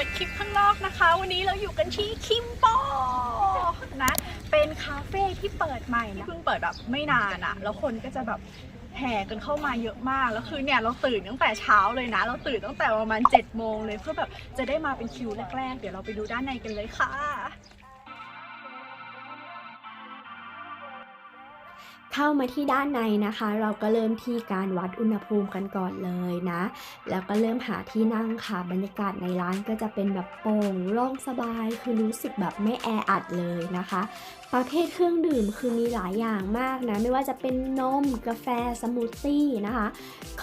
ิดคลิปข้างนอกนะคะ วันนี้เราอยู่กันที่คิมโปนะ เป็นคาเฟ่ที่เปิดใหม่นะเพิ่งเปิดแบบไม่นานอะแล้วคนก็จะแบบแห่กันเข้ามาเยอะมาก แล้วคือเนี่ยเราตื่นตั้งแต่เช้าเลยนะ เราตื่นตั้งแต่ประมาณ7จ็ดโมงเลยเพื่อแบบจะได้มาเป็นคิวแรกๆ เดี๋ยวเราไปดูด้านในกันเลยค่ะ เข้ามาที่ด้านในนะคะ เราก็เริ่มที่การวัดอุณหภูมิกันก่อนเลยนะ แล้วก็เริ่มหาที่นั่งค่ะ บรรยากาศในร้านก็จะเป็นแบบโปร่งโล่งสบาย คือรู้สึกแบบไม่แออัดเลยนะคะประเภทเครื่องดื่มคือมีหลายอย่างมากนะ ไม่ว่าจะเป็นนม กาแฟ สมูทตี้นะคะ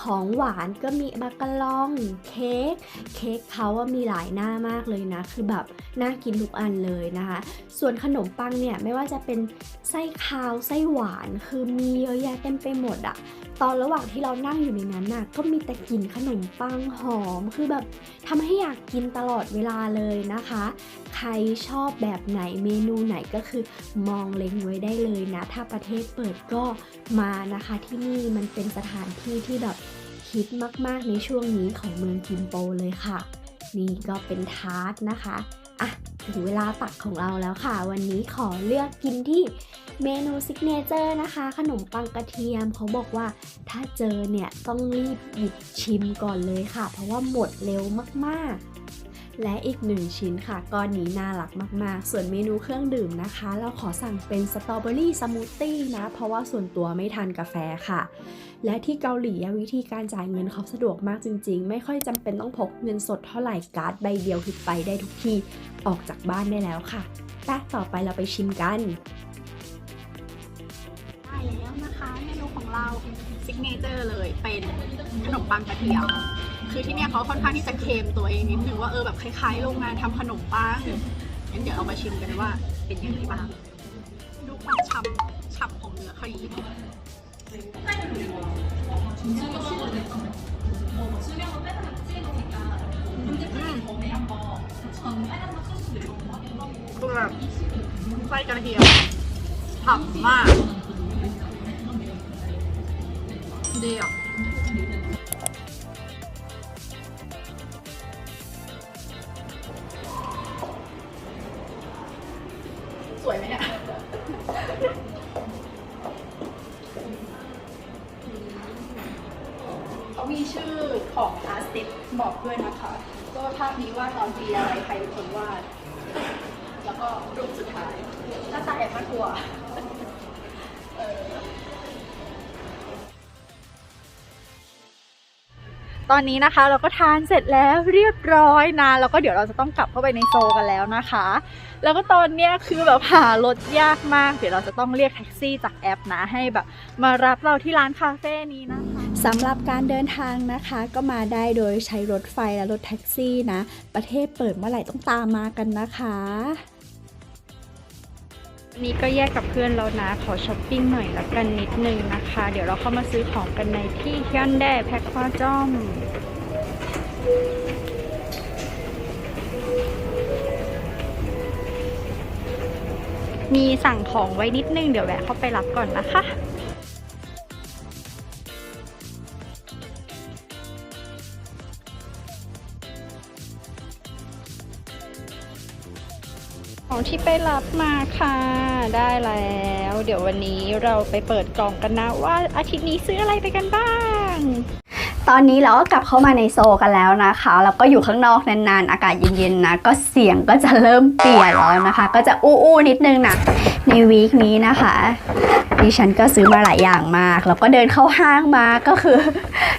ของหวานก็มีบักกะลอง เค้ก เค้กเขาว่ามีหลายหน้ามากเลยนะ คือแบบน่ากินทุกอันเลยนะคะ ส่วนขนมปังเนี่ยไม่ว่าจะเป็นไส้คาว ไส้หวาน คือมีเยอะแยะเต็มไปหมดอะตอนระหว่างที่เรานั่งอยู่ในนั้นน่ะก็มีแต่กลิ่นขนมปังหอม คือแบบทำให้อยากกินตลอดเวลาเลยนะคะ ใครชอบแบบไหนเมนูไหนก็คือมองเล็งไว้ได้เลยนะ ถ้าประเทศเปิดก็มานะคะที่นี่มันเป็นสถานที่ที่แบบฮิตมากๆในช่วงนี้ของเมืองกิมโปเลยค่ะ นี่ก็เป็นทาร์ตนะคะอะ ถึงเวลาตักของเราแล้วค่ะ วันนี้ขอเลือกกินที่เมนูซิกเนเจอร์นะคะ ขนมปังกระเทียมเขาบอกว่าถ้าเจอเนี่ยต้องรีบหยิบชิมก่อนเลยค่ะ เพราะว่าหมดเร็วมากๆ และอีกหนึ่งชิ้นค่ะก้อนนี้น่ารักมากๆ ส่วนเมนูเครื่องดื่มนะคะ เราขอสั่งเป็นสตรอเบอรี่สมูทตี้นะ เพราะว่าส่วนตัวไม่ทานกาแฟค่ะ และที่เกาหลีวิธีการจ่ายเงินเขาสะดวกมากจริง ๆ ไม่ค่อยจำเป็นต้องพกเงินสดเท่าไหร่การ์ดใบเดียวคือไปได้ทุกที่ออกจากบ้านได้แล้วค่ะแป๊ต่อไปเราไปชิมกันได้แล้วนะคะเมนูของเราซิกเนเจอร์เลยเป็นขนมปังกระเทียม คือที่เนี่ยเขาค่อนข้างที่จะเค็มตัวเองนิดนึงว่าเออแบบคล้ายๆโรงงานทำขนมปังงั้นเดี๋ยวเอามาชิมกันว่าเป็นยังไงบ้างดูความฉ่ำฉ่ำของเนื้อครีมคือแบบไส้กระเทียมฉ่ำมากดีอะ สวยไหมเนี่ยเขามีชื่อของอาร์ติสบอกด้วยนะคะก็ภาพนี้ว่าดตอนปีอะไรใครเป็นคนวาด แล้วก็รูปสุดท้ายหน้าตาแอบน่ากลัวเออ ตอนนี้นะคะเราก็ทานเสร็จแล้วเรียบร้อยนะแล้วก็เดี๋ยวเราจะต้องกลับเข้าไปในโซกันแล้วนะคะ แล้วก็ตอนเนี้ยคือแบบหารถยากมาก เดี๋ยวเราจะต้องเรียกแท็กซี่จากแอปนะให้แบบมารับเราที่ร้านคาเฟ่นี้นะคะสำหรับการเดินทางนะคะก็มาได้โดยใช้รถไฟและรถแท็กซี่นะ ประเทศเปิดเมื่อไหร่ต้องตามมากันนะคะ นี้ก็แยกกับเพื่อนแล้วนะ ขอช้อปปิ้งหน่อยละกันนิดนึงนะคะ เดี๋ยวเราเข้ามาซื้อของกันในที่ฮยอนแดแพ็คควาจ้อมมีสั่งของไว้นิดนึง เดี๋ยวแวะเข้าไปรับก่อนนะคะ ของที่ไปรับมาค่ะ ได้แล้ว เดี๋ยววันนี้เราไปเปิดกล่องกันนะว่าอาทิตย์นี้ซื้ออะไรไปกันบ้าง ตอนนี้เราก็กลับเข้ามาในโซกันแล้วนะคะแล้วก็อยู่ข้างนอกนานๆ อากาศเย็นๆนะ ก็เสียงก็จะเริ่มเปลี่ยนแล้วนะคะ ก็จะอู้ๆนิดนึงนะ ในวีคนี้นะคะดิฉันก็ซื้อมาหลายอย่างมาก แล้วก็เดินเข้าห้างมาก็คือ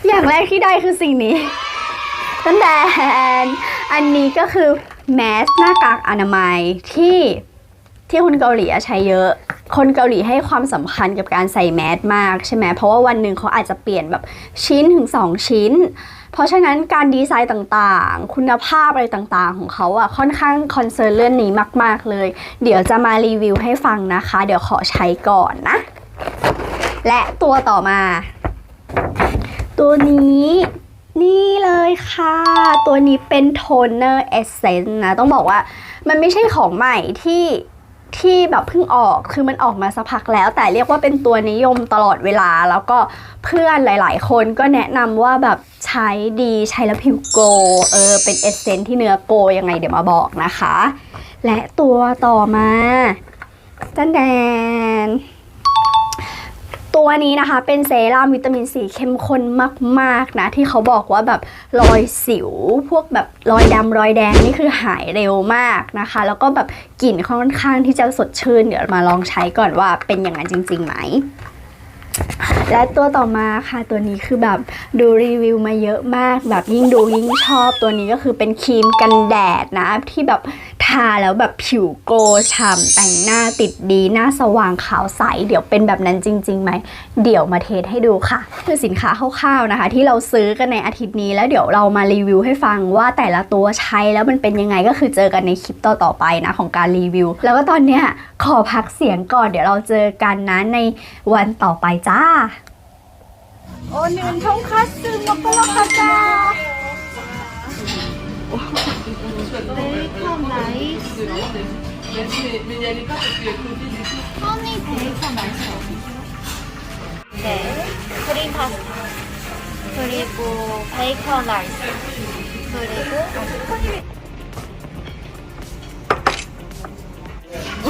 อย่างแรกที่ได้คือสิ่งนี้ตั้งแต่อันนี้ก็คือ แมสหน้ากากอนามัยที่ที่คนเกาหลีใช้เยอะ คนเกาหลีให้ความสำคัญกับการใส่แมสมากใช่ไหม เพราะว่าวันหนึ่งเขาอาจจะเปลี่ยนแบบชิ้นถึง 2 ชิ้น เพราะฉะนั้นการดีไซน์ต่างๆ คุณภาพอะไรต่างๆ ของเขาอะค่อนข้างคอนเซิร์นเรื่องนี้มาก ๆ เลย เดี๋ยวจะมารีวิวให้ฟังนะคะ เดี๋ยวขอใช้ก่อนนะ และตัวต่อมา ตัวนี้ นี่เลยค่ะ ตัวนี้เป็นโทนเนอร์เอเซนต์นะ ต้องบอกว่ามันไม่ใช่ของใหม่ที่ที่แบบเพิ่งออกคือมันออกมาสักพักแล้ว แต่เรียกว่าเป็นตัวนิยมตลอดเวลา แล้วก็เพื่อนหลายๆ คนก็แนะนำว่าแบบใช้ดีใช้แล้วผิวโกเออเป็นเอเซนที่เนื้อโกยังไงเดี๋ยวมาบอกนะคะ และตัวต่อมาจันแดน ตัวนี้นะคะเป็นเซรั่มวิตามินซีเข้มข้นมาก ๆ นะ ที่เขาบอกว่าแบบรอยสิว พวกแบบรอยดำรอยแดงนี่คือหายเร็วมากนะคะ แล้วก็แบบกลิ่นค่อนข้างที่จะสดชื่น เดี๋ยวมาลองใช้ก่อนว่าเป็นอย่างนั้นจริง ๆ ไหมและตัวต่อมาค่ะตัวนี้คือแบบดูรีวิวมาเยอะมาก แบบยิ่งดูยิ่งชอบตัวนี้ก็คือเป็นครีมกันแดดนะ ที่แบบาแล้วแบบผิวโกลว์ฉ่ำแต่งหน้าติดดีหน้าสว่างขาวใส เดี๋ยวเป็นแบบนั้นจริงๆไหมเดี๋ยวมาเทสให้ดูค่ะ คือสินค้าคร่าวๆนะคะ ที่เราซื้อกันในอาทิตย์นี้แล้วเดี๋ยวเรามารีวิวให้ฟังว่าแต่ละตัวใช้แล้วมันเป็นยังไงก็คือเจอกันในคลิปต่อๆไปนะของการรีวิว แล้วก็ตอนเนี้ยขอพักเสียงก่อนเดี๋ยวเราเจอกันนะในวันต่อไปจ้าโอนึนทงคัตสึมะปะละคาจา 네, 크림 파스타. 그리고 베이컨 라이스. 그리고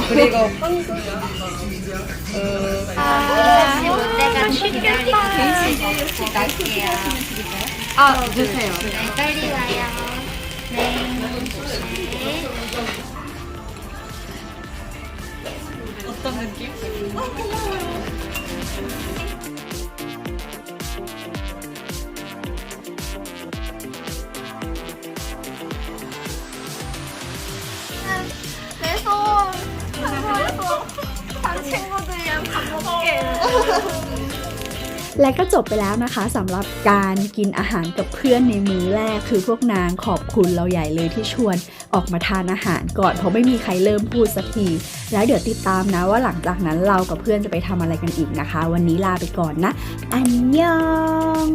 그리고 아, 롯데가 기다리고 갈게요. 아, 드세요. 네, 빨리 와요. 네. 느낌? 아, 고마워요. 내손 강화해서 반 친구들이랑 밥 먹게. 어. และก็จบไปแล้วนะคะสำหรับการกินอาหารกับเพื่อนในมื้อแรก คือพวกนางขอบคุณเราใหญ่เลยที่ชวนออกมาทานอาหารก่อน เพราะไม่มีใครเริ่มพูดสักที แล้วเดี๋ยวติดตามนะว่าหลังจากนั้นเรากับเพื่อนจะไปทำอะไรกันอีกนะคะ วันนี้ลาไปก่อนนะ อันยอง